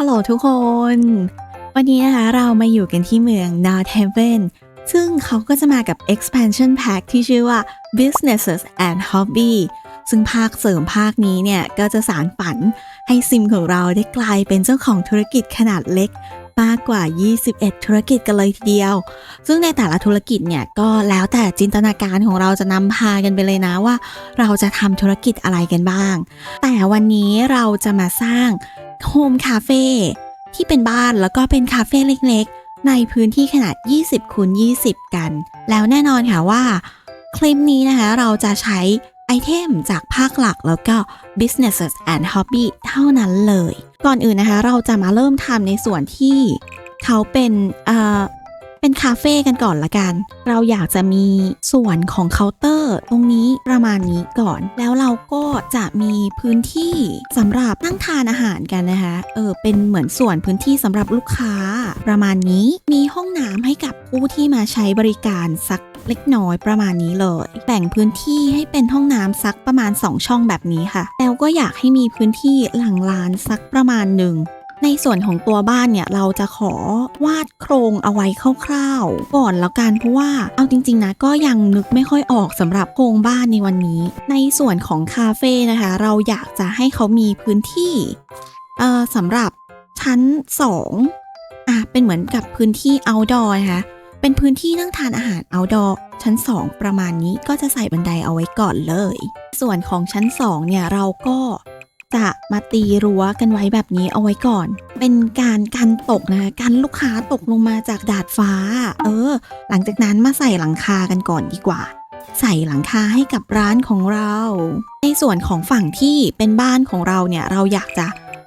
ฮัลโหลทุกคน วันนี้นะคะเรามาอยู่กันที่เมือง North Haven ซึ่งเขาก็จะมากับ expansion pack ที่ชื่อว่า businesses and hobby ซึ่งภาคเสริมภาคนี้เนี่ย ก็จะสารฝันให้ซิมของเราได้กลายเป็นเจ้าของธุรกิจขนาดเล็กมากกว่า 21 ธุรกิจกันเลยทีเดียว ซึ่งในแต่ละธุรกิจเนี่ย ก็แล้วแต่จินตนาการของเราจะนำพากันไปเลยนะว่า เราจะทำธุรกิจอะไรกันบ้าง แต่วันนี้เราจะมาสร้าง โฮมคาเฟ่ที่เป็นบ้านแล้วก็เป็นคาเฟ่เล็กๆ ในพื้นที่ขนาด 20คูณ20 กัน แล้วแน่นอนค่ะว่า คลิปนี้นะคะเราจะใช้ไอเทมจากภาคหลักแล้วก็ businesses and hobby เท่านั้นเลย ก่อนอื่นนะคะ เราจะมาเริ่มทำในส่วนที่เขาเป็น เป็นคาเฟ่กันก่อนละกัน เราอยากจะมีส่วนของเคาน์เตอร์ ตรงนี้ประมาณนี้ก่อน แล้วเราก็จะมีพื้นที่สำหรับนั่งทานอาหารกันนะคะ เออ เป็นเหมือนส่วนพื้นที่สำหรับลูกค้า ประมาณนี้ มีห้องน้ำให้กับผู้ที่มาใช้บริการสักเล็กน้อยประมาณนี้เลย แบ่งพื้นที่ให้เป็นห้องน้ำสักประมาณ 2 ช่องแบบนี้ค่ะ แล้วก็อยากให้มีพื้นที่หลังลานสักประมาณหนึ่ง ในส่วนของตัวบ้านเนี่ยเราจะขอวาดโครงเอาไว้คร่าวๆ ก่อนแล้วกันเพราะว่าเอาจริงๆนะก็ยังนึกไม่ค่อยออกสำหรับโครงบ้านในวันนี้ ในส่วนของคาเฟ่นะคะ เราอยากจะให้เขามีพื้นที่เอ่อสำหรับชั้น 2 อะเป็นเหมือนกับพื้นที่ outdoor นะคะเป็นพื้นที่นั่งทานอาหาร outdoor ชั้น 2 ประมาณนี้ก็จะใส่บันไดเอาไว้ก่อนเลย ส่วนของชั้น 2 เนี่ยเราก็ จะมาตีรั้วกันไว้แบบนี้เอาไว้ก่อน เป็นการกันตกนะคะกันลูกค้าตกลงมาจากดาดฟ้า เออ หลังจากนั้นมาใส่หลังคากันก่อนดีกว่า ใส่หลังคาให้กับร้านของเรา ในส่วนของฝั่งที่เป็นบ้านของเราเนี่ยเราอยากจะ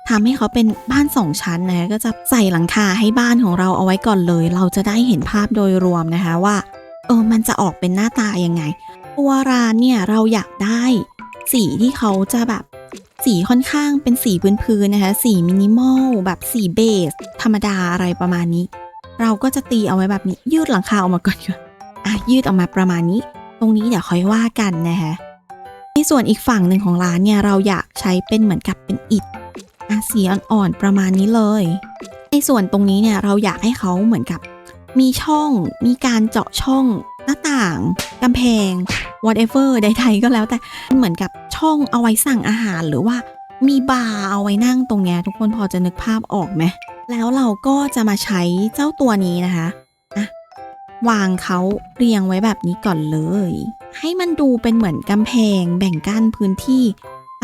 ทำให้เขาเป็นบ้านสองชั้นนะก็จะใส่หลังคาให้บ้านของเราเอาไว้ก่อนเลย เราจะได้เห็นภาพโดยรวมนะคะว่าเออมันจะออกเป็นหน้าตายังไง ตัวร้านเนี่ยเราอยากได้สีที่เขาจะแบบ สีค่อนข้างเป็นสีพื้นๆนะคะ สีมินิมอลแบบสีเบส ธรรมดาอะไรประมาณนี้ เราก็จะตีเอาไว้แบบนี้ ยืดหลังคาออกมาก่อนกว่าอะยืดออกมาประมาณนี้ ตรงนี้เดี๋ยวค่อยว่ากันนะคะในส่วนอีกฝั่งหนึ่งของร้านเนี่ยเราอยากใช้เป็นเหมือนกับเป็นอิฐอะสีอ่อนๆประมาณนี้เลย ในส่วนตรงนี้เนี่ยเราอยากให้เขาเหมือนกับมีช่องมีการเจาะช่อง น้าต่างกำแพง whatever ใดๆก็แล้วแต่เหมือนกับช่องเอาไว้สั่งอาหารหรือว่ามีบาร์เอาไว้นั่งตรงเนี้ยทุกคนพอจะนึกภาพออกไหมแล้วเราก็จะมาใช้เจ้าตัวนี้นะคะอะวางเขาเรียงไว้แบบนี้ก่อนเลย ให้มันดูเป็นเหมือนกำแพงแบ่งกั้นพื้นที่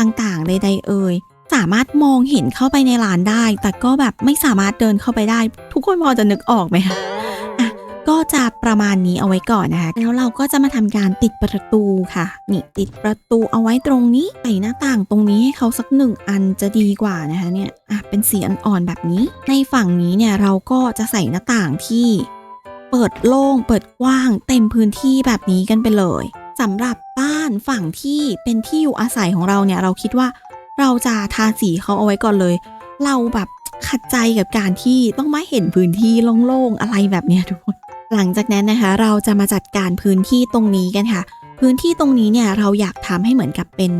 ต่างๆใดๆเอ่ยสามารถมองเห็นเข้าไปในร้านได้ แต่ก็แบบไม่สามารถเดินเข้าไปได้ ทุกคนพอจะนึกออกไหมคะ ก็จะประมาณนี้เอาไว้ก่อนนะคะแล้วเราก็จะมาทำการติดประตูค่ะนี่ติดประตูเอาไว้ตรงนี้ใส่หน้าต่างตรงนี้ให้เขาสักหนึ่งอันจะดีกว่านะคะเนี่ยอะเป็นสีอ่อนๆแบบนี้ ในฝั่งนี้เนี่ยเราก็จะใส่หน้าต่างที่เปิดโล่งเปิดกว้าง เต็มพื้นที่แบบนี้กันไปเลยสำหรับบ้านฝั่งที่เป็นที่อยู่อาศัยของเราเนี่ยเราคิดว่าเราจะทาสีเขาเอาไว้ก่อนเลย เราแบบขัดใจกับการที่ต้องมาเห็นพื้นที่โล่งๆอะไรแบบเนี้ยทุกคน หลังจากนั้นนะคะเราจะมาจัดการพื้นที่ตรงนี้กันค่ะ พื้นที่ตรงนี้เนี่ยเราอยากทำให้เหมือนกับเป็น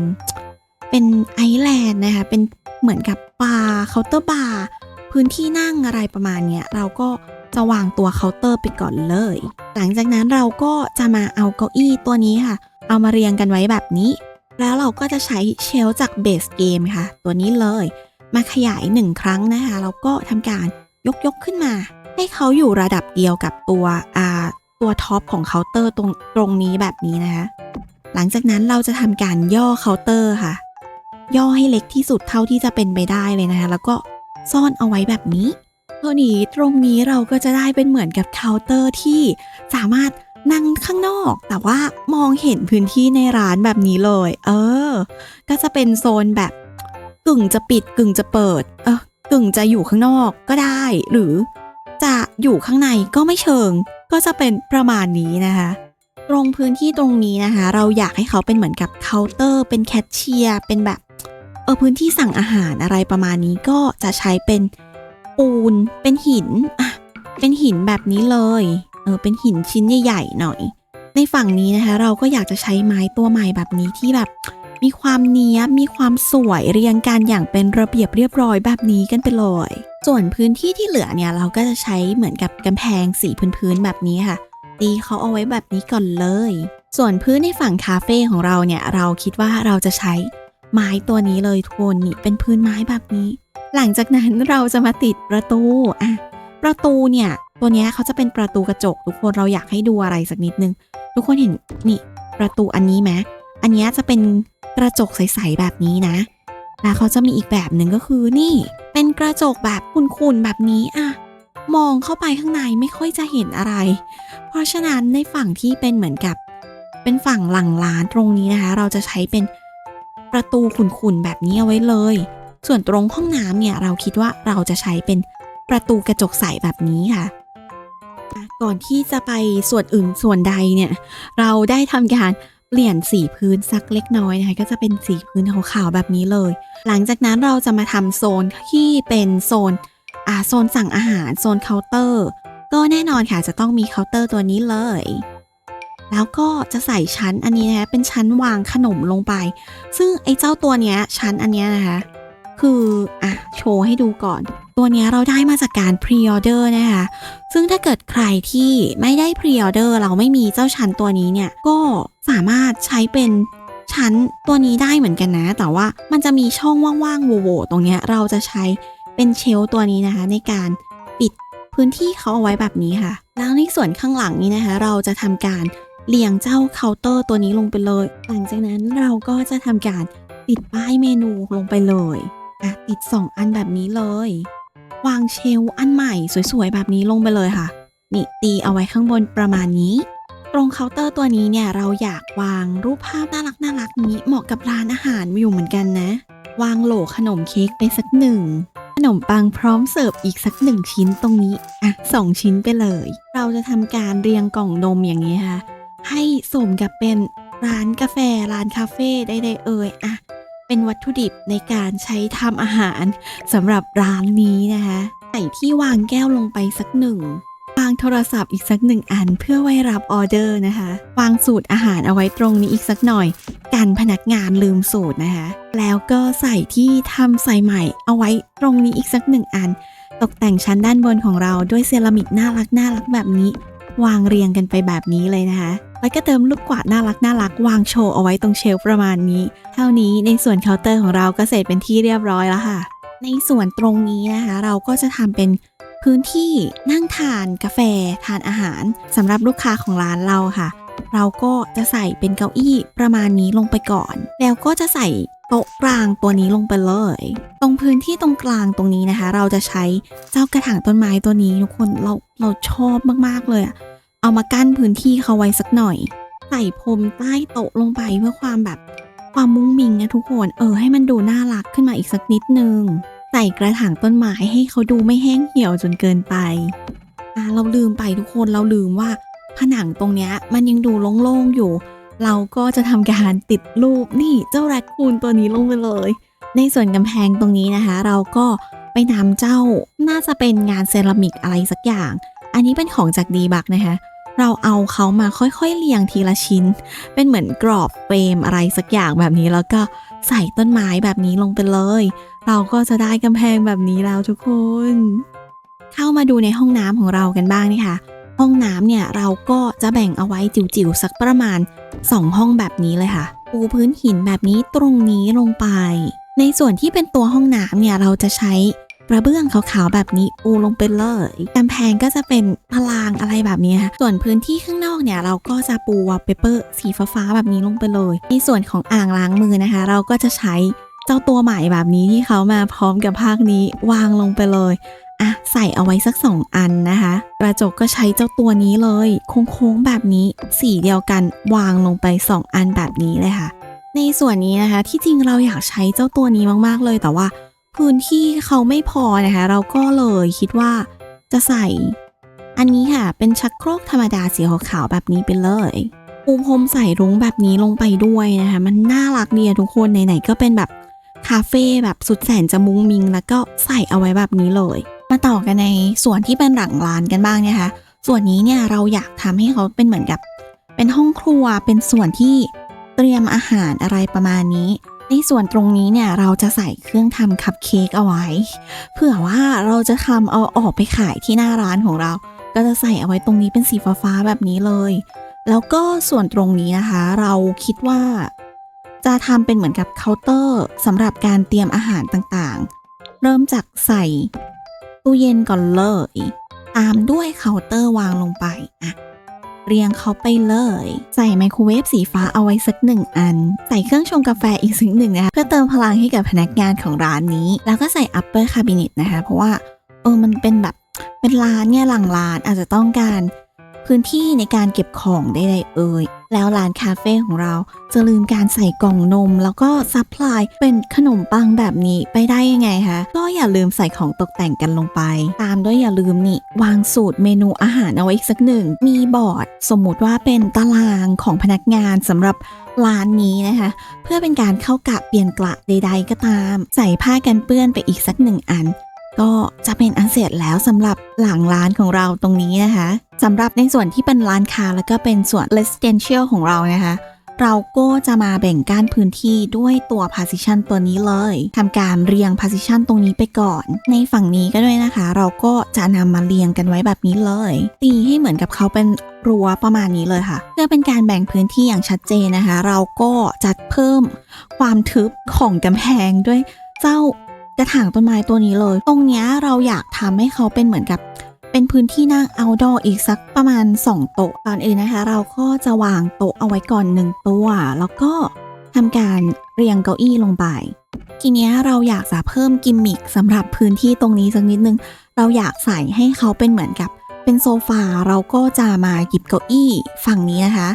เป็นไอแลนด์นะคะเป็นเหมือนกับบาร์เคาน์เตอร์บาร์พื้นที่นั่งอะไรประมาณเนี้ยเราก็จะวางตัวเคาน์เตอร์ไปก่อนเลย หลังจากนั้นเราก็จะมาเอาเก้าอี้ตัวนี้ค่ะ เอามาเรียงกันไว้แบบนี้ แล้วเราก็จะใช้เชลจากเบสเกมค่ะ ตัวนี้เลย มาขยายหนึ่งครั้งนะคะแล้วก็ทำการยกยกขึ้นมา ให้เขาอยู่ระดับเดียวกับตัวอ่าตัวท็อปของเคาน์เตอร์ตรงตรงนี้แบบนี้นะคะ หลังจากนั้นเราจะทำการย่อเคาน์เตอร์ค่ะ ย่อให้เล็กที่สุดเท่าที่จะเป็นไปได้เลยนะคะ แล้วก็ซ่อนเอาไว้แบบนี้เท่านี้ตรงนี้เราก็จะได้เป็นเหมือนกับเคาน์เตอร์ที่สามารถนั่งข้างนอก แต่ว่ามองเห็นพื้นที่ในร้านแบบนี้เลย เออ ก็จะเป็นโซนแบบกึ่งจะปิดกึ่งจะเปิด เออกึ่งจะอยู่ข้างนอกก็ได้ หรือ อยู่ข้างในก็ไม่เชิง ก็จะเป็นประมาณนี้นะคะ ตรงพื้นที่ตรงนี้นะคะ เราอยากให้เขาเป็นเหมือนกับเคาน์เตอร์ เป็นแคชเชียร์เป็นแบบเออพื้นที่สั่งอาหารอะไรประมาณนี้ก็จะใช้เป็นปูนเป็นหินอะเป็นหินแบบนี้เลยเออเป็นหินชิ้นใหญ่ๆหน่อย ในฝั่งนี้นะคะ เราก็อยากจะใช้ไม้ตัวใหม่แบบนี้ที่แบบมีความเนี้ยมีความสวยเรียงกันอย่างเป็นระเบียบเรียบร้อยแบบนี้กันไปเลย ส่วนพื้นที่ที่เหลือเนี่ยเราก็จะใช้เหมือนกับกำแพงสีพื้นๆแบบนี้ค่ะ ตีเขาเอาไว้แบบนี้ก่อนเลย ส่วนพื้นในฝั่งคาเฟ่ของเราเนี่ยเราคิดว่าเราจะใช้ไม้ตัวนี้เลยทุกคนนี่เป็นพื้นไม้แบบนี้ หลังจากนั้นเราจะมาติดประตูอะประตูเนี่ยตัวนี้เขาจะเป็นประตูกระจก ทุกคนเราอยากให้ดูอะไรสักนิดนึง ทุกคนเห็นนี่ประตูอันนี้ไหมอันนี้จะเป็นกระจกใสๆแบบนี้นะ แล้วเขาจะมีอีกแบบหนึ่งก็คือนี่ เป็นกระจกแบบคุนๆแบบนี้อะมองเข้าไปข้างในไม่ค่อยจะเห็นอะไร เพราะฉะนั้นในฝั่งที่เป็นเหมือนกับ เป็นฝั่งหลังร้านตรงนี้นะคะ เราจะใช้เป็นประตูขุ่นๆแบบนี้เอาไว้เลย ส่วนตรงห้องน้ำเนี่ยเราคิดว่าเราจะใช้เป็นประตูกระจกใสแบบนี้ค่ะ ก่อนที่จะไปส่วนอื่นส่วนใดเนี่ย เราได้ทำการ เปลี่ยนสีพื้นสักเล็กน้อยนะคะก็จะเป็นสีพื้นขาวๆแบบนี้เลย หลังจากนั้นเราจะมาทำโซนที่เป็นโซนอ่าโซนสั่งอาหารโซนเคาน์เตอร์ ก็แน่นอนค่ะจะต้องมีเคาน์เตอร์ตัวนี้เลย แล้วก็จะใส่ชั้นอันนี้นะคะเป็นชั้นวางขนมลงไป ซึ่งไอ้เจ้าตัวเนี้ยชั้นอันเนี้ยนะคะ คืออะโชว์ให้ดูก่อน ตัวนี้เราได้มาจากการพรีออเดอร์นะคะ ซึ่งถ้าเกิดใครที่ไม่ได้พรีออเดอร์เราไม่มีเจ้าชั้นตัวนี้เนี่ย ก็สามารถใช้เป็นชั้นตัวนี้ได้เหมือนกันนะ แต่ว่ามันจะมีช่องว่างๆโหว่ๆตรงเนี้ยเราจะใช้เป็นเชลฟ์ตัวนี้นะคะ ในการปิดพื้นที่เขาเอาไว้แบบนี้ค่ะ แล้วในส่วนข้างหลังนี้นะคะ เราจะทำการเรียงเจ้าเคาน์เตอร์ตัวนี้ลงไปเลย หลังจากนั้นเราก็จะทำการติดป้ายเมนูลงไปเลย อะติด 2 อันแบบนี้เลย วางเชลฟ์อันใหม่สวยๆ แบบนี้ลงไปเลยค่ะ นี่ตีเอาไว้ข้างบนประมาณนี้ ตรงเคาน์เตอร์ตัวนี้เนี่ยเราอยากวางรูปภาพน่ารักน่ารักนี้เหมาะกับร้านอาหารอยู่เหมือนกันนะ วางโหลขนมเค้กไปสักหนึ่งขนมปังพร้อมเสิร์ฟอีกสักหนึ่งชิ้นตรงนี้ อะสองชิ้นไปเลย เราจะทำการเรียงกล่องนมอย่างนี้ค่ะ ให้สมกับเป็นร้านกาแฟร้านคาเฟ่ได้ๆเอ่ยอะ เป็นวัตถุดิบในการใช้ทำอาหารสำหรับร้านนี้นะคะใส่ที่วางแก้วลงไปสักหนึ่งวางโทรศัพท์อีกสักหนึ่งอันเพื่อไว้รับออเดอร์นะคะ วางสูตรอาหารเอาไว้ตรงนี้อีกสักหน่อยกันพนักงานลืมสูตรนะคะ แล้วก็ใส่ที่ทำใส่ใหม่เอาไว้ตรงนี้อีกสักหนึ่งอัน ตกแต่งชั้นด้านบนของเราด้วยเซรามิกน่ารักน่ารักแบบนี้ วางเรียงกันไปแบบนี้เลยนะคะ แล้วก็เติมลูกกวาดน่ารักน่ารักวางโชว์เอาไว้ตรงเชลฟ์ประมาณนี้ เท่านี้ในส่วนเคาน์เตอร์ของเราก็เสร็จเป็นที่เรียบร้อยแล้วค่ะ ในส่วนตรงนี้นะคะ เราก็จะทำเป็นพื้นที่นั่งทานกาแฟ ทานอาหารสำหรับลูกค้าของร้านเราค่ะ เราก็จะใส่เป็นเก้าอี้ประมาณนี้ลงไปก่อน แล้วก็จะใส่โต๊ะกลางตัวนี้ลงไปเลย ตรงพื้นที่ตรงกลางตรงนี้นะคะ เราจะใช้เจ้ากระถางต้นไม้ตัวนี้ทุกคนเราเราชอบมากๆเลยอะ เอามากั้นพื้นที่เขาไว้สักหน่อย ใส่พรมใต้โต๊ะลงไปเพื่อความแบบความมุ้งมิงนะทุกคนเออให้มันดูน่ารักขึ้นมาอีกสักนิดนึงใส่กระถางต้นไม้ให้เขาดูไม่แห้งเหี่ยวจนเกินไปอะเราลืมไปทุกคนเราลืมว่า ผนังตรงเนี้ยมันยังดูโล่งๆอยู่ เราก็จะทำการติดรูปนี่เจ้าแรคคูนตัวนี้ลงไปเลย ในส่วนกำแพงตรงนี้นะคะ เราก็ไปนำเจ้าน่าจะเป็นงานเซรามิกอะไรสักอย่าง อันนี้เป็นของจากดีบักนะคะ เราเอาเขามาค่อยๆเรียงทีละชิ้น เป็นเหมือนกรอบเฟรมอะไรสักอย่างแบบนี้แล้วก็ใส่ต้นไม้แบบนี้ลงไปเลย เราก็จะได้กำแพงแบบนี้แล้วทุกคน เข้ามาดูในห้องน้ำของเรากันบ้างนี่ค่ะห้องน้ำเนี่ยเราก็จะแบ่งเอาไว้จิ๋วๆสักประมาณ 2 ห้องแบบนี้เลยค่ะ ปูพื้นหินแบบนี้ตรงนี้ลงไป ในส่วนที่เป็นตัวห้องน้ำเนี่ยเราจะใช้ กระเบื้องขาวๆแบบนี้ปูลงไปเลยกำแพงก็จะเป็นพลางอะไรแบบนี้ค่ะส่วนพื้นที่ข้างนอกเนี่ยเราก็จะปูวอลเปเปอร์สีฟ้าๆแบบนี้ลงไปเลย ในส่วนของอ่างล้างมือนะคะ เราก็จะใช้เจ้าตัวใหม่แบบนี้ที่เขามาพร้อมกับภาคนี้วางลงไปเลยอะใส่เอาไว้สักสองอันนะคะ กระจกก็ใช้เจ้าตัวนี้เลย โค้งๆแบบนี้สีเดียวกันวางลงไป 2 อันแบบนี้เลยค่ะ ในส่วนนี้นะคะที่จริงเราอยากใช้เจ้าตัวนี้มากๆเลยแต่ว่า พื้นที่เขาไม่พอนะคะ เราก็เลยคิดว่าจะใส่ อันนี้ค่ะ เป็นชักโครกธรรมดาสีขาวๆแบบนี้ไปเลยปูพรมใส่รุ้งแบบนี้ลงไปด้วยนะคะ มันน่ารักดีทุกคนไหนๆก็เป็นแบบคาเฟ่แบบสุดแสนจะมุ้งมิง แล้วก็ใส่เอาไว้แบบนี้เลย มาต่อกันในส่วนที่เป็นหลังร้านกันบ้างนะคะ ส่วนนี้เนี่ยเราอยากทำให้เขาเป็นเหมือนกับ เป็นห้องครัวเป็นส่วนที่เตรียมอาหารอะไรประมาณนี้ ในส่วนตรงนี้เนี่ยเราจะใส่เครื่องทำคัพเค้กเอาไว้ เผื่อว่าเราจะทำเอาออกไปขายที่หน้าร้านของเรา ก็จะใส่เอาไว้ตรงนี้เป็นสีฟ้าๆแบบนี้เลย แล้วก็ส่วนตรงนี้นะคะ เราคิดว่า จะทำเป็นเหมือนกับเคาน์เตอร์สำหรับการเตรียมอาหารต่างๆ เริ่มจากใส่ตู้เย็นก่อนเลย ตามด้วยเคาน์เตอร์วางลงไปอะ เรียงเขาไปเลย ใส่ไมโครเวฟสีฟ้าเอาไว้สักหนึ่งอัน ใส่เครื่องชงกาแฟอีกสักหนึ่งนะคะเพื่อเติมพลังให้กับพนักงานของร้านนี้ แล้วก็ใส่อัปเปอร์คาบินิตนะคะ เพราะว่าเออมันเป็นแบบเป็นร้านเนี่ยหลังร้านอาจจะต้องการ พื้นที่ในการเก็บของได้เลยเอ่ยแล้วร้านคาเฟ่ของเราจะลืมการใส่กล่องนม แล้วก็ซัพพลายเป็นขนมปังแบบนี้ไปได้ยังไงคะก็อย่าลืมใส่ของตกแต่งกันลงไป ตามด้วยอย่าลืมนี่ วางสูตรเมนูอาหารเอาไว้อีกสักหนึ่ง มีบอร์ด สมมุติว่าเป็นตารางของพนักงานสำหรับร้านนี้นะคะ เพื่อเป็นการเข้ากะเปลี่ยนกะใด ๆ ก็ตาม ใส่ผ้ากันเปื้อนไปอีกสักหนึ่งอัน ก็จะเป็นอันเสร็จแล้วสำหรับหลังร้านของเราตรงนี้นะคะสำหรับในส่วนที่เป็นร้านค้าแล้วก็เป็นส่วน residential ของเรานะคะ เราก็จะมาแบ่งก้านพื้นที่ด้วยตัว partition ตัวนี้เลยทำการเรียง partition ตรงนี้ไปก่อน ในฝั่งนี้ก็ด้วยนะคะ เราก็จะนำมาเรียงกันไว้แบบนี้เลย ตีให้เหมือนกับเขาเป็นรั้วประมาณนี้เลยค่ะ เพื่อเป็นการแบ่งพื้นที่อย่างชัดเจนนะคะ เราก็จัดเพิ่มความทึบของกำแพงด้วยเจ้า กระถางต้นไม้ตัวนี้เลย ตรงเนี้ยเราอยากทำให้เขาเป็นเหมือนกับ เป็นพื้นที่นั่ง outdoor อีกสักประมาณ 2 โต๊ะก่อนอื่นนะคะ เราก็จะวางโต๊ะเอาไว้ก่อน1ตัว แล้วก็ทำการเรียงเก้าอี้ลงไป ทีเนี้ยเราอยากจะเพิ่มกิมมิคสำหรับพื้นที่ตรงนี้สักนิดนึง เราอยากใส่ให้เขาเป็นเหมือนกับ เป็นโซฟาเราก็จะมาหยิบเก้าอี้ฝั่งนี้นะคะ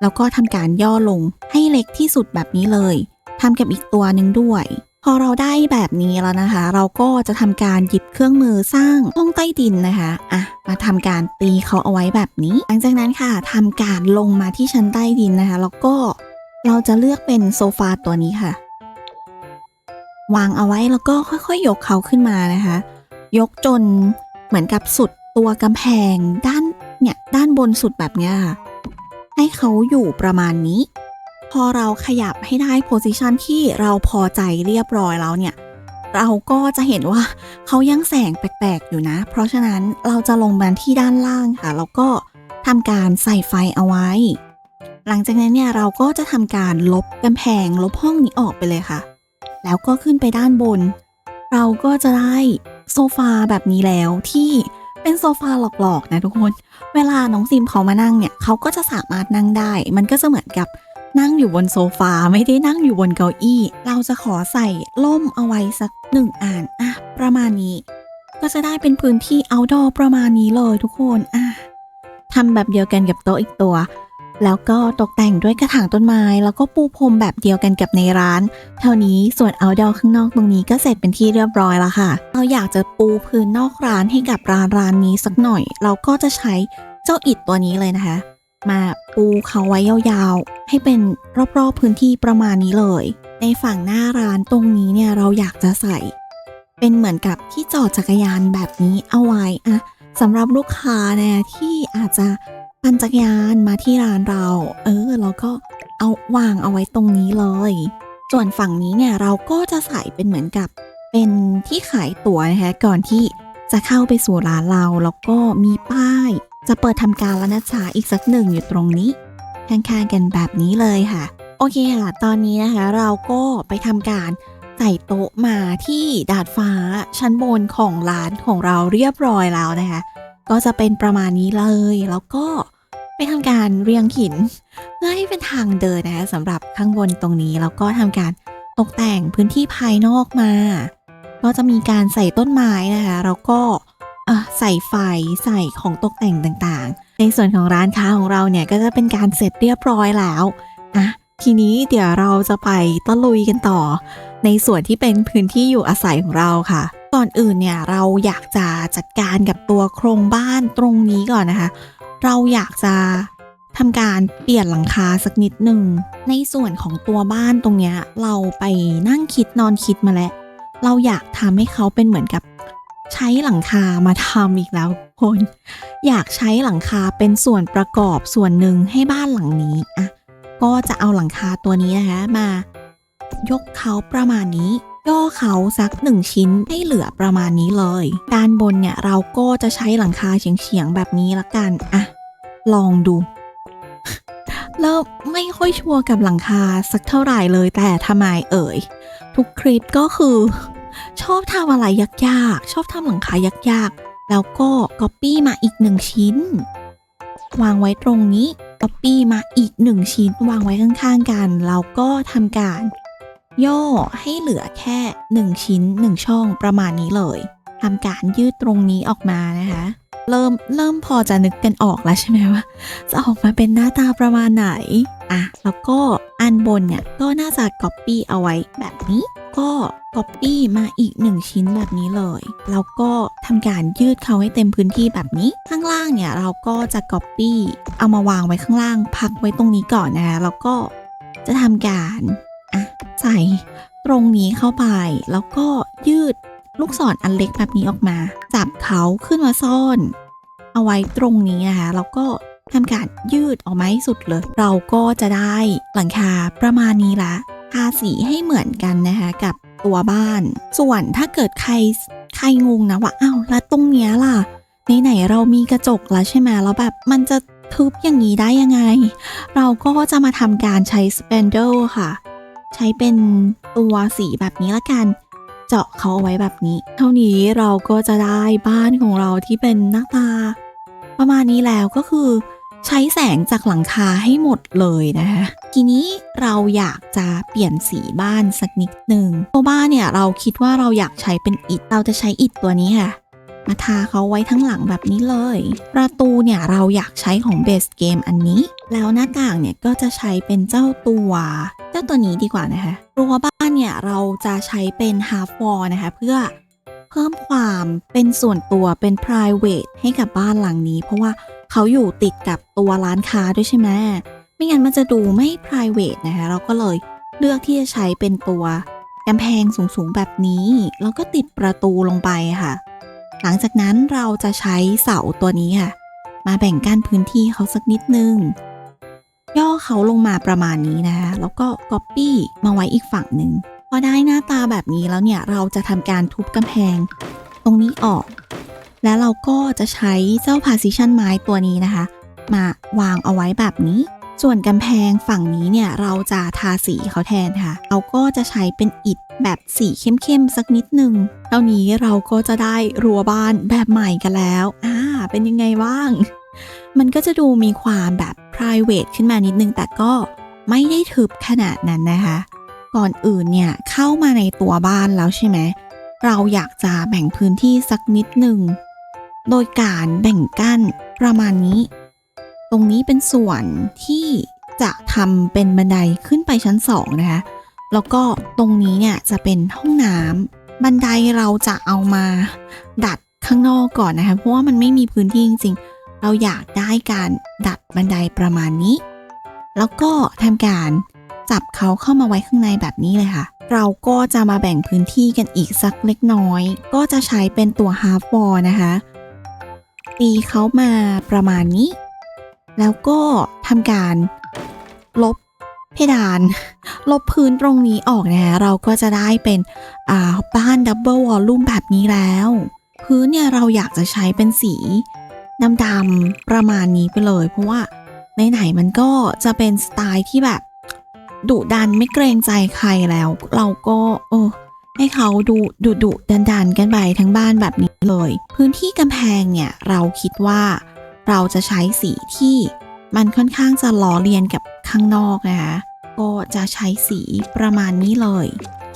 แล้วก็ทำการย่อลงให้เล็กที่สุดแบบนี้เลยทำกับอีกตัวหนึ่งด้วย พอเราได้แบบนี้แล้วนะคะ เราก็จะทำการหยิบเครื่องมือสร้างห้องใต้ดินนะคะอะมาทำการตีเขาเอาไว้แบบนี้ หลังจากนั้นค่ะทำการลงมาที่ชั้นใต้ดินนะคะ แล้วก็เราจะเลือกเป็นโซฟาตัวนี้ค่ะ วางเอาไว้แล้วก็ค่อยๆ ยกเขาขึ้นมานะคะ ยกจนเหมือนกับสุดตัวกำแพงด้านเนี่ยด้านบนสุดแบบเนี้ยค่ะให้เขาอยู่ประมาณนี้ พอเราขยับให้ได้โพสิชันที่เราพอใจเรียบร้อยแล้วเนี่ย เราก็จะเห็นว่าเขายังแสงแปลกๆอยู่นะ เพราะฉะนั้นเราจะลงมาที่ด้านล่างค่ะ แล้วก็ทำการใส่ไฟเอาไว้ หลังจากนั้นเนี่ยเราก็จะทำการลบกำแพงลบห้องนี้ออกไปเลยค่ะ แล้วก็ขึ้นไปด้านบน เราก็จะได้โซฟาแบบนี้แล้วที่เป็นโซฟาหลอกๆนะทุกคน เวลาน้องซิมเขามานั่งเนี่ยเขาก็จะสามารถนั่งได้ มันก็จะเหมือนกับ นั่งอยู่บนโซฟาไม่ได้นั่งอยู่บนเก้าอี้ เราจะขอใส่ล่มเอาไว้สักหนึ่งอ่านอะประมาณนี้ ก็จะได้เป็นพื้นที่ outdoor ประมาณนี้เลยทุกคนอะทำแบบเดียวกันกับโต๊ะอีกตัว แล้วก็ตกแต่งด้วยกระถางต้นไม้ แล้วก็ปูพรมแบบเดียวกันกับในร้าน เท่านี้ส่วน outdoor ข้างนอกตรงนี้ก็เสร็จเป็นที่เรียบร้อยแล้วค่ะ เราอยากจะปูพื้นนอกร้านให้กับร้านร้านนี้สักหน่อย เราก็จะใช้เจ้าอิฐตัวนี้เลยนะคะ มาปูเขาไว้ยาวๆ ให้เป็นรอบๆพื้นที่ประมาณนี้เลย ในฝั่งหน้าร้านตรงนี้เนี่ยเราอยากจะใส่ เป็นเหมือนกับที่จอดจักรยานแบบนี้เอาไว้อะสำหรับลูกค้าเนี่ยที่อาจจะปั่นจักรยานมาที่ร้านเรา เออแล้วก็เอาวางเอาไว้ตรงนี้เลย ส่วนฝั่งนี้เนี่ยเราก็จะใส่เป็นเหมือนกับเป็นที่ขายตั๋วนะคะก่อนที่จะเข้าไปสู่ร้านเราแล้วก็มีป้าย จะเปิดทำการแล้วนะจ๊ะอีกสักหนึ่งอยู่ตรงนี้ข้างๆกันแบบนี้เลยค่ะ โอเคค่ะ ตอนนี้นะคะ เราก็ไปทำการใส่โต๊ะมาที่ดาดฟ้าชั้นบนของร้านของเราเรียบร้อยแล้วนะคะ ก็จะเป็นประมาณนี้เลย แล้วก็ไปทำการเรียงหินเพื่อให้เป็นทางเดินนะคะสำหรับข้างบนตรงนี้แล้วก็ทำการตกแต่งพื้นที่ภายนอกมา ก็จะมีการใส่ต้นไม้นะคะแล้วก็ ใส่ไฟใส่ของตกแต่งต่างๆ ในส่วนของร้านค้าของเราเนี่ยก็จะเป็นการเสร็จเรียบร้อยแล้วอะทีนี้เดี๋ยวเราจะไปตะลุยกันต่อ ในส่วนที่เป็นพื้นที่อยู่อาศัยของเราค่ะ ก่อนอื่นเนี่ยเราอยากจะจัดการกับตัวโครงบ้านตรงนี้ก่อนนะคะ เราอยากจะทำการเปลี่ยนหลังคาสักนิดหนึ่ง ในส่วนของตัวบ้านตรงเนี้ยเราไปนั่งคิดนอนคิดมาแล้ว เราอยากทำให้เขาเป็นเหมือนกับ ใช้หลังคามาทำอีกแล้วคน อยากใช้หลังคาเป็นส่วนประกอบส่วนหนึ่งให้บ้านหลังนี้อะก็จะเอาหลังคาตัวนี้นะคะมา ยกเขาประมาณนี้ ย่อเขาสักหนึ่งชิ้นให้เหลือประมาณนี้เลย ด้านบนเนี่ยเราก็จะใช้หลังคาเฉียงๆแบบนี้ละกันอะลองดูแล้วไม่ค่อยชัวร์กับหลังคาสักเท่าไหร่เลยแต่ทำไมเอ่ย ทุกคลิปก็คือ ชอบทำอะไรยากๆ ชอบทำหลังคายากๆ แล้วก็ก๊อปปี้มาอีกหนึ่งชิ้น วางไว้ตรงนี้ก๊อปปี้มาอีกหนึ่งชิ้น วางไว้ข้างๆกัน แล้วก็ทำการ ย่อให้เหลือแค่ 1 ชิ้น 1 ช่องประมาณนี้เลยทำการยืดตรงนี้ออกมานะคะเริ่มเริ่มพอจะนึกกันออกแล้วใช่ไหมว่า จะออกมาเป็นหน้าตาประมาณไหน อะ แล้วก็อันบนเนี่ย ก็น่าจะ Copy เอาไว้แบบนี้ ก็ Copy มาอีกหนึ่งชิ้นแบบนี้เลยแล้วก็ทำการยืดเขาให้เต็มพื้นที่แบบนี้ ข้างล่างเนี่ยเราก็จะ Copy เอามาวางไว้ข้างล่าง พักไว้ตรงนี้ก่อนนะคะแล้วก็จะทำการอะใส่ตรงนี้เข้าไป แล้วก็ยืดลูกศรอันเล็กแบบนี้ออกมา จับเขาขึ้นมาซ่อน เอาไว้ตรงนี้นะคะแล้วก็ทำการยืดออกมาให้สุดเลย เราก็จะได้หลังคาประมาณนี้ละทาสีให้เหมือนกันนะคะกับ ตัวบ้าน ส่วนถ้าเกิดใครใครงงนะว่าอ้าวแล้วตรงเนี้ยล่ะไหนๆเรามีกระจกแล้วใช่ไหมแล้วแบบมันจะทึบอย่างนี้ได้ยังไง เราก็จะมาทำการใช้สเปนเดิลค่ะ ใช้เป็นตัวสีแบบนี้ละกัน เจาะเขาเอาไว้แบบนี้ เท่านี้เราก็จะได้บ้านของเราที่เป็นหน้าตา ประมาณนี้แล้วก็คือ ใช้แสงจากหลังคาให้หมดเลยนะคะ ทีนี้เราอยากจะเปลี่ยนสีบ้านสักนิดหนึ่งตัวบ้านเนี่ยเราคิดว่าเราอยากใช้เป็นอิฐเราจะใช้อิฐตัวนี้ค่ะมาทาเขาไว้ทั้งหลังแบบนี้เลย ประตูเนี่ยเราอยากใช้ของเบสเกมอันนี้ แล้วหน้าต่างเนี่ยก็จะใช้เป็นเจ้าตัว เจ้าตัวนี้ดีกว่านะคะรั้วบ้านเนี่ยเราจะใช้เป็น half wall นะคะเพื่อเพิ่มความเป็นส่วนตัวเป็น private ให้กับบ้านหลังนี้ เพราะว่าเขาอยู่ติดกับตัวร้านค้าด้วยใช่ไหม ไม่งั้นมันจะดูไม่ private นะคะ เราก็เลยเลือกที่จะใช้เป็นตัวกำแพงสูงๆแบบนี้ แล้วก็ติดประตูลงไปค่ะ หลังจากนั้นเราจะใช้เสาตัวนี้ค่ะ มาแบ่งกั้นพื้นที่เขาสักนิดนึง ย่อเขาลงมาประมาณนี้นะคะแล้วก็ Copy มาไว้อีกฝั่งหนึ่งพอได้หน้าตาแบบนี้แล้วเนี่ยเราจะทำการทุบกำแพงตรงนี้ออก แล้วเราก็จะใช้เจ้า partition ไม้ตัวนี้นะคะ มาวางเอาไว้แบบนี้ ส่วนกำแพงฝั่งนี้เนี่ยเราจะทาสีเขาแทนค่ะ เราก็จะใช้เป็นอิฐแบบสีเข้มๆสักนิดหนึ่งเท่านี้เราก็จะได้รั้วบ้านแบบใหม่กันแล้ว อ่า เป็นยังไงบ้าง มันก็จะดูมีความแบบ private ขึ้นมานิดนึง แต่ก็ไม่ได้ทึบขนาดนั้นนะคะ ก่อนอื่นเนี่ยเข้ามาในตัวบ้านแล้วใช่ไหม เราอยากจะแบ่งพื้นที่สักนิดหนึ่ง โดยการแบ่งกั้นประมาณนี้ ตรงนี้เป็นส่วนที่จะทำเป็นบันไดขึ้นไปชั้นสองนะคะ แล้วก็ตรงนี้เนี่ยจะเป็นห้องน้ำบันไดเราจะเอามาดัดข้างนอกก่อนนะคะ เพราะว่ามันไม่มีพื้นที่จริงๆ เราอยากได้การดัดบันไดประมาณนี้ แล้วก็ทำการจับเขาเข้ามาไว้ข้างในแบบนี้เลยค่ะ เราก็จะมาแบ่งพื้นที่กันอีกสักเล็กน้อย ก็จะใช้เป็นตัว half wall นะคะ ตีเขามาประมาณนี้ แล้วก็ทำการลบเพดาน ลบพื้นตรงนี้ออกนะคะเราก็จะได้เป็นอ่าบ้านดับเบิลวอลลุ่มแบบนี้แล้ว พื้นเนี่ยเราอยากจะใช้เป็นสีดำๆประมาณนี้ไปเลย เพราะว่าไหนๆมันก็จะเป็นสไตล์ที่แบบดุดันไม่เกรงใจใครแล้ว เราก็เออให้เขาดูดุดุดันดันกันไปทั้งบ้านแบบนี้เลย พื้นที่กำแพงเนี่ยเราคิดว่า เราจะใช้สีที่มันค่อนข้างจะล้อเลียนกับข้างนอกนะคะก็จะใช้สีประมาณนี้เลย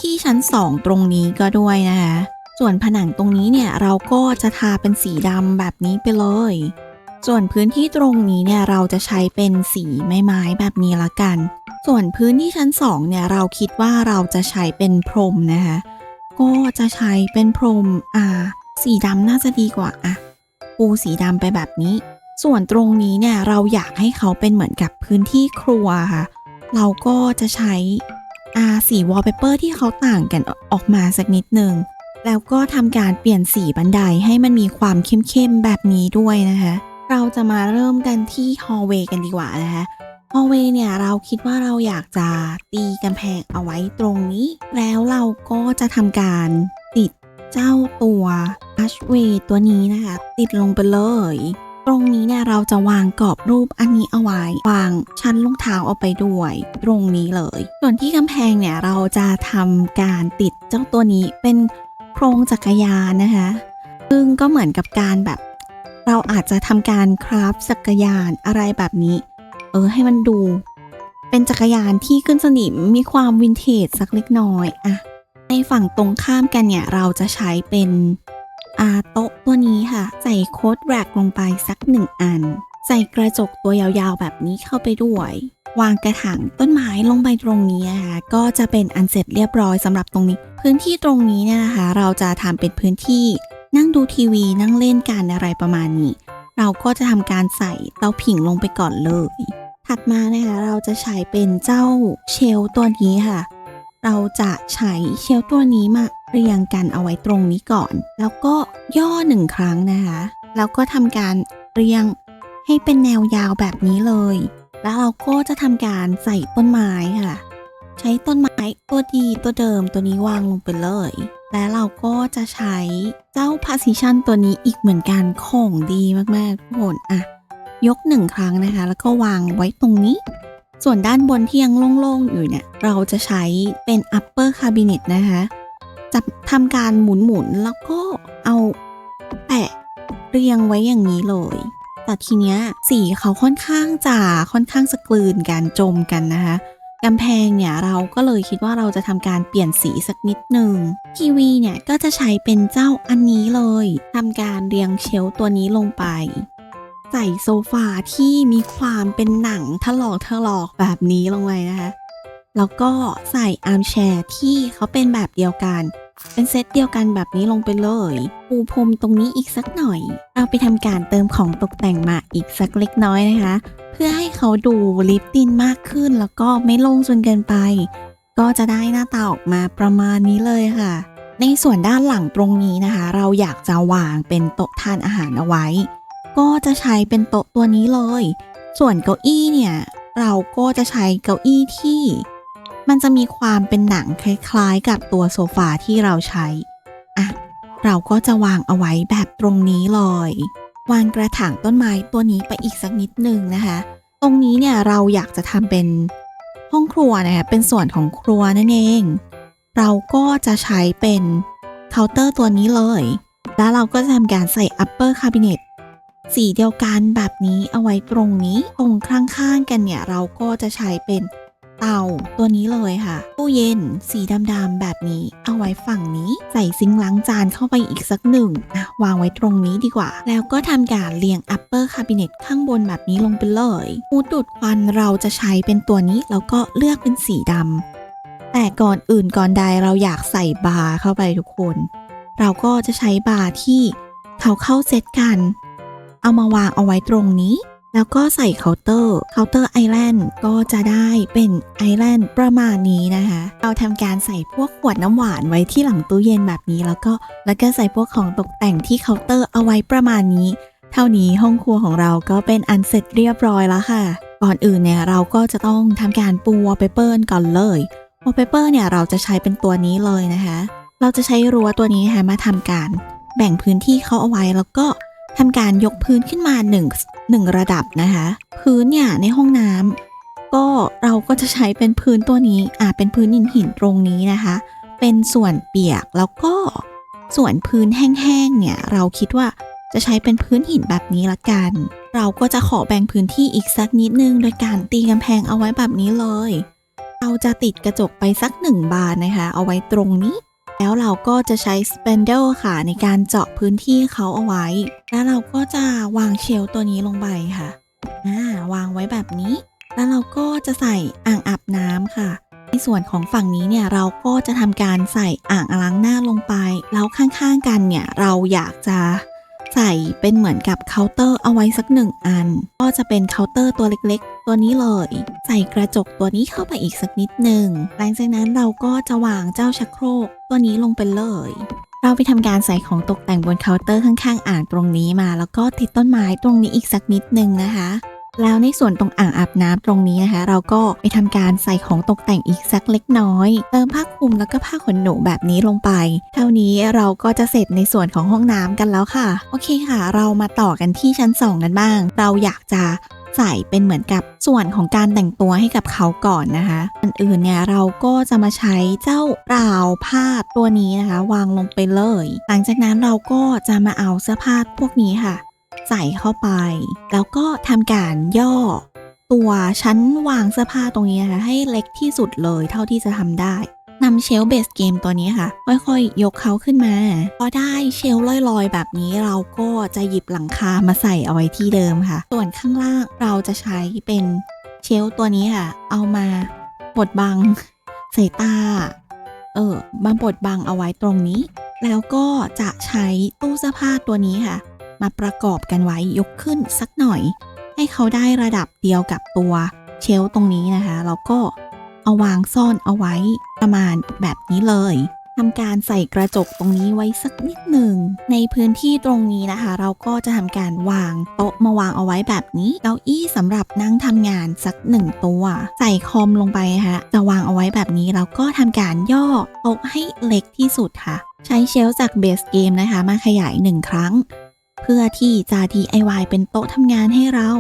ที่ชั้น 2 ตรงนี้ก็ด้วยนะคะส่วนผนังตรงนี้เนี่ยเราก็จะทาเป็นสีดำแบบนี้ไปเลย ส่วนพื้นที่ตรงนี้เนี่ยเราจะใช้เป็นสีไม้ไม้แบบนี้ละกัน ส่วนพื้นที่ชั้น 2 เนี่ยเราคิดว่าเราจะใช้เป็นพรมนะคะก็จะใช้เป็นพรมอ่าสีดำน่าจะดีกว่าอะปูสีดำไปแบบนี้ ส่วนตรงนี้เนี่ยเราอยากให้เขาเป็นเหมือนกับพื้นที่ครัวค่ะ เราก็จะใช้อาสีวอลเปเปอร์ที่เขาต่างกันออกมาสักนิดหนึ่งแล้วก็ทำการเปลี่ยนสีบันไดให้มันมีความเข้มๆแบบนี้ด้วยนะคะ เราจะมาเริ่มกันที่ฮอลเวย์กันดีกว่านะคะฮอลเวย์เนี่ยเราคิดว่าเราอยากจะตีกำแพงเอาไว้ตรงนี้ แล้วเราก็จะทำการติดเจ้าตัวอาร์ชเวย์ตัวนี้นะคะ ติดลงไปเลย ตรงนี้เนี่ยเราจะวางกรอบรูปอันนี้เอาไว้ วางชั้นรองเท้าเอาไปด้วย ตรงนี้เลย ส่วนที่กำแพงเนี่ยเราจะทำการติดเจ้าตัวนี้เป็นโครงจักรยานนะคะ ซึ่งก็เหมือนกับการแบบ เราอาจจะทำการคราฟจักรยานอะไรแบบนี้ เออให้มันดู เป็นจักรยานที่ขึ้นสนิมมีความวินเทจสักเล็กน้อยอะในฝั่งตรงข้ามกันเนี่ยเราจะใช้เป็น อาโต๊ะตัวนี้ค่ะ ใส่โค้ดแรกลงไปสักหนึ่งอัน ใส่กระจกตัวยาวๆแบบนี้เข้าไปด้วย วางกระถางต้นไม้ลงไปตรงนี้นะคะก็จะเป็นอันเสร็จเรียบร้อยสำหรับตรงนี้ พื้นที่ตรงนี้เนี่ยนะคะ เราจะทำเป็นพื้นที่นั่งดูทีวีนั่งเล่นกันอะไรประมาณนี้ เราก็จะทำการใส่เตาผิงลงไปก่อนเลย ถัดมานะคะเราจะใช้เป็นเจ้าเชลตัวนี้ค่ะ เราจะใช้เชลตัวนี้มา เรียงกันเอาไว้ตรงนี้ก่อน แล้วก็ย่อหนึ่งครั้งนะคะ แล้วก็ทำการเรียงให้เป็นแนวยาวแบบนี้เลย แล้วเราก็จะทำการใส่ต้นไม้ค่ะ ใช้ต้นไม้ตัวดีตัวเดิมตัวนี้วางลงไปเลย และเราก็จะใช้เจ้า position ตัวนี้อีกเหมือนกันของดีมากๆทุกคนอะ ยกหนึ่งครั้งนะคะ แล้วก็วางไว้ตรงนี้ ส่วนด้านบนที่ยังโล่งๆอยู่เนี่ย เราจะใช้เป็น upper cabinet นะคะ จะทำการหมุนๆแล้วก็เอาแปะเรียงไว้อย่างนี้เลย แต่ทีเนี้ยสีเขาค่อนข้างจะค่อนข้างสกลืนกันจมกันนะคะกำแพงเนี่ยเราก็เลยคิดว่าเราจะทำการเปลี่ยนสีสักนิดหนึ่งทีวีเนี่ยก็จะใช้เป็นเจ้าอันนี้เลยทำการเรียงเชลฟ์ตัวนี้ลงไป ใส่โซฟาที่มีความเป็นหนังถลอกถลอกแบบนี้ลงไปนะคะ แล้วก็ใส่อาร์มแชร์ที่เขาเป็นแบบเดียวกัน เป็นเซตเดียวกันแบบนี้ลงไปเลยปูพรมตรงนี้อีกสักหน่อยเราไปทำการเติมของตกแต่งมาอีกสักเล็กน้อยนะคะ เพื่อให้เขาดูลิปตินมากขึ้นแล้วก็ไม่โล่งจนเกินไป ก็จะได้หน้าตาออกมาประมาณนี้เลยค่ะ ในส่วนด้านหลังตรงนี้นะคะ เราอยากจะวางเป็นโต๊ะทานอาหารเอาไว้ ก็จะใช้เป็นโต๊ะตัวนี้เลย ส่วนเก้าอี้เนี่ยเราก็จะใช้เก้าอี้ที่ มันจะมีความเป็นหนังคล้ายๆ กับตัวโซฟาที่เราใช้ อะ เราก็จะวางเอาไว้แบบตรงนี้เลยวางกระถางต้นไม้ตัวนี้ไปอีกสักนิดนึงนะคะ ตรงนี้เนี่ยเราอยากจะทำเป็นห้องครัวนะคะเป็นส่วนของครัวนั่นเอง เราก็จะใช้เป็นเคาน์เตอร์ตัวนี้เลย แล้วเราก็จะทำการใส่ upper cabinet สีเดียวกันแบบนี้เอาไว้ตรงนี้ ตรงข้างๆกันเนี่ย เราก็จะใช้เป็น เตาตัวนี้เลยค่ะ ตู้เย็นสีดำๆแบบนี้ เอาไว้ฝั่งนี้ ใส่ซิงล้างจานเข้าไปอีกสักหนึ่งอะวางไว้ตรงนี้ดีกว่า แล้วก็ทำการเรียง upper cabinet ข้างบนแบบนี้ลงไปเลยมูดดูดควันเราจะใช้เป็นตัวนี้แล้วก็เลือกเป็นสีดำแต่ก่อนอื่นก่อนใดเราอยากใส่บาร์เข้าไปทุกคน เราก็จะใช้บาร์ที่เขาเข้าเซตกัน เอามาวางเอาไว้ตรงนี้ แล้วก็ใส่เคาน์เตอร์เคาน์เตอร์ไอแลนด์ก็จะได้เป็นไอแลนด์ประมาณนี้นะคะ เราทำการใส่พวกขวดน้ำหวานไว้ที่หลังตู้เย็นแบบนี้แล้วก็แล้วก็ใส่พวกของตกแต่งที่เคาน์เตอร์เอาไว้ประมาณนี้ เท่านี้ห้องครัวของเราก็เป็นอันเสร็จเรียบร้อยแล้วค่ะ ก่อนอื่นเนี่ยเราก็จะต้องทำการปูวอลเปเปอร์ก่อนเลยวอลเปเปอร์เนี่ยเราจะใช้เป็นตัวนี้เลยนะคะ เราจะใช้รั้วตัวนี้นะคะมาทำการแบ่งพื้นที่เขาเอาไว้แล้วก็ ทำการยกพื้นขึ้นมา1 1ระดับนะคะ พื้นเนี่ยในห้องน้ำก็เราก็จะใช้เป็นพื้นตัวนี้อ่าเป็นพื้นหินหินตรงนี้นะคะ เป็นส่วนเปียกแล้วก็ส่วนพื้นแห้งๆเนี่ยเราคิดว่าจะใช้เป็นพื้นหินแบบนี้ละกัน เราก็จะขอแบ่งพื้นที่อีกสักนิดนึง โดยการตีกำแพงเอาไว้แบบนี้เลย เราจะติดกระจกไปสักหนึ่งบานนะคะ เอาไว้ตรงนี้ แล้วเราก็จะใช้ spandrel ค่ะในการเจาะพื้นที่เขาเอาไว้ แล้วเราก็จะวางเชลฟ์ตัวนี้ลงไปค่ะอ่าวางไว้แบบนี้ แล้วเราก็จะใส่อ่างอาบน้ำค่ะ ในส่วนของฝั่งนี้เนี่ยเราก็จะทำการใส่อ่างล้างหน้าลงไป แล้วข้างๆกันเนี่ยเราอยากจะใส่เป็นเหมือนกับเคาน์เตอร์เอาไว้สักหนึ่งอัน ก็จะเป็นเคาน์เตอร์ตัวเล็กๆ ตัวนี้เลย ใส่กระจกตัวนี้เข้าไปอีกสักนิดหนึ่งหลังจากนั้นเราก็จะวางเจ้าชักโครก ตัวนี้ลงไปเลย เราไปทำการใส่ของตกแต่งบนเคาน์เตอร์ข้างๆ อ่างตรงนี้มา แล้วก็ติดต้นไม้ตรงนี้อีกสักนิดนึงนะคะ แล้วในส่วนตรงอ่างอาบน้ำตรงนี้นะคะ เราก็ไปทำการใส่ของตกแต่งอีกสักเล็กน้อย เติมผ้าคลุมแล้วก็ผ้าขนหนูแบบนี้ลงไป เท่านี้เราก็จะเสร็จในส่วนของห้องน้ำกันแล้วค่ะ โอเคค่ะ เรามาต่อกันที่ชั้น 2 กันบ้าง เราอยากจะ ใส่เป็นเหมือนกับส่วนของการแต่งตัวให้กับเขาก่อนนะคะอันอื่นเนี่ยเราก็จะมาใช้เจ้าราวผ้าตัวนี้นะคะ วางลงไปเลย หลังจากนั้นเราก็จะมาเอาเสื้อผ้าพวกนี้ค่ะ ใส่เข้าไป แล้วก็ทำการย่อ ตัวชั้นวางเสื้อผ้าตรงนี้นะคะให้เล็กที่สุดเลยเท่าที่จะทำได้ นำเชลเบสเกมตัวนี้ค่ะ ค่อยๆยกเขาขึ้นมา พอได้เชลลอยๆ แบบนี้เราก็จะหยิบหลังคามาใส่เอาไว้ที่เดิมค่ะ ส่วนข้างล่างเราจะใช้เป็นเชลตัวนี้ค่ะ เอามาบดบังสายตา เออมาบดบังเอาไว้ตรงนี้ แล้วก็จะใช้ตู้เสื้อผ้าตัวนี้ค่ะ มาประกอบกันไว้ยกขึ้นสักหน่อย ให้เขาได้ระดับเดียวกับตัวเชลตรงนี้นะคะ แล้วก็เอาวางซ่อนเอาไว้ ประมาณแบบนี้เลยทำการใส่กระจกตรงนี้ไว้สักนิดหนึ่ง ในพื้นที่ตรงนี้นะคะ เราก็จะทำการวางโต๊ะมาวางเอาไว้แบบนี้เก้าอี้สำหรับนั่งทำงานสักหนึ่งตัว ใส่คอมลงไปนะคะจะวางเอาไว้แบบนี้แล้วก็ทำการย่อโต๊ะให้เล็กที่สุดค่ะ ใช้เชลจากเบสเกมนะคะ มาขยายหนึ่งครั้ง เพื่อที่จะ DIY เป็นโต๊ะทำงานให้เรา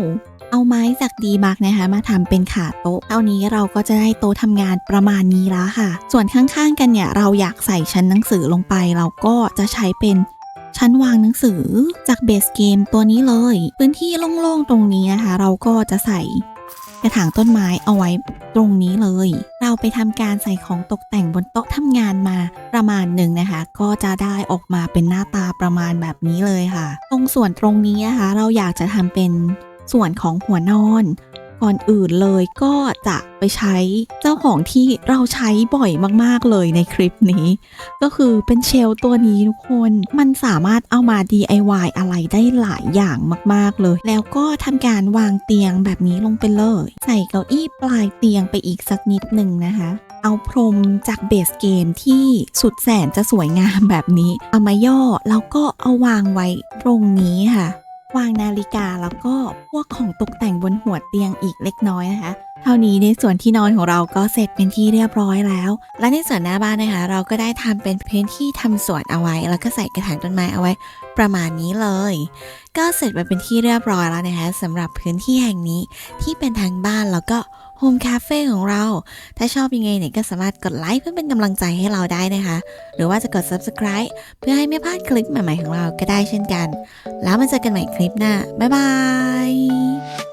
เอาไม้จากดีบักนะคะมาทำเป็นขาโต๊ะเท่านี้เราก็จะได้โต๊ะทำงานประมาณนี้แล้วค่ะ ส่วนข้างๆกันเนี่ยเราอยากใส่ชั้นหนังสือลงไป เราก็จะใช้เป็นชั้นวางหนังสือจากเบสเกมตัวนี้เลย พื้นที่โล่งๆตรงนี้นะคะ เราก็จะใส่กระถางต้นไม้เอาไว้ตรงนี้เลย เราไปทำการใส่ของตกแต่งบนโต๊ะทำงานมาประมาณหนึ่งนะคะ ก็จะได้ออกมาเป็นหน้าตาประมาณแบบนี้เลยค่ะ ตรงส่วนตรงนี้นะคะ เราอยากจะทำเป็น ส่วนของหัวนอน ก่อนอื่นเลยก็จะไปใช้เจ้าของที่เราใช้บ่อยมากๆเลยในคลิปนี้ ก็คือเป็นเชลฟ์ตัวนี้ทุกคนมันสามารถเอามา DIY อะไรได้หลายอย่างมากๆเลย แล้วก็ทำการวางเตียงแบบนี้ลงไปเลย ใส่เก้าอี้ปลายเตียงไปอีกสักนิดหนึ่งนะคะเอาพรมจากเบสเกมที่สุดแสนจะสวยงามแบบนี้ เอามาย่อแล้วก็เอาวางไว้ตรงนี้ค่ะ วางนาฬิกาแล้วก็พวกของตกแต่งบนหัวเตียงอีกเล็กน้อยนะคะ เท่านี้ในส่วนที่นอนของเราก็เสร็จเป็นที่เรียบร้อยแล้ว และในส่วนหน้าบ้านนะคะ เราก็ได้ทำเป็นพื้นที่ทำสวนเอาไว้ แล้วก็ใส่กระถางต้นไม้เอาไว้ประมาณนี้เลย ก็เสร็จไปเป็นที่เรียบร้อยแล้วนะคะสำหรับพื้นที่แห่งนี้ที่เป็นทางบ้านแล้วก็โฮมคาเฟ่ของเรา ถ้าชอบยังไงเนี่ยก็สามารถกดไลค์เพื่อเป็นกำลังใจให้เราได้นะคะ หรือว่าจะกด subscribe เพื่อให้ไม่พลาดคลิปใหม่ๆของเราก็ได้เช่นกัน แล้วมาเจอกันใหม่คลิปหน้า บ๊ายบาย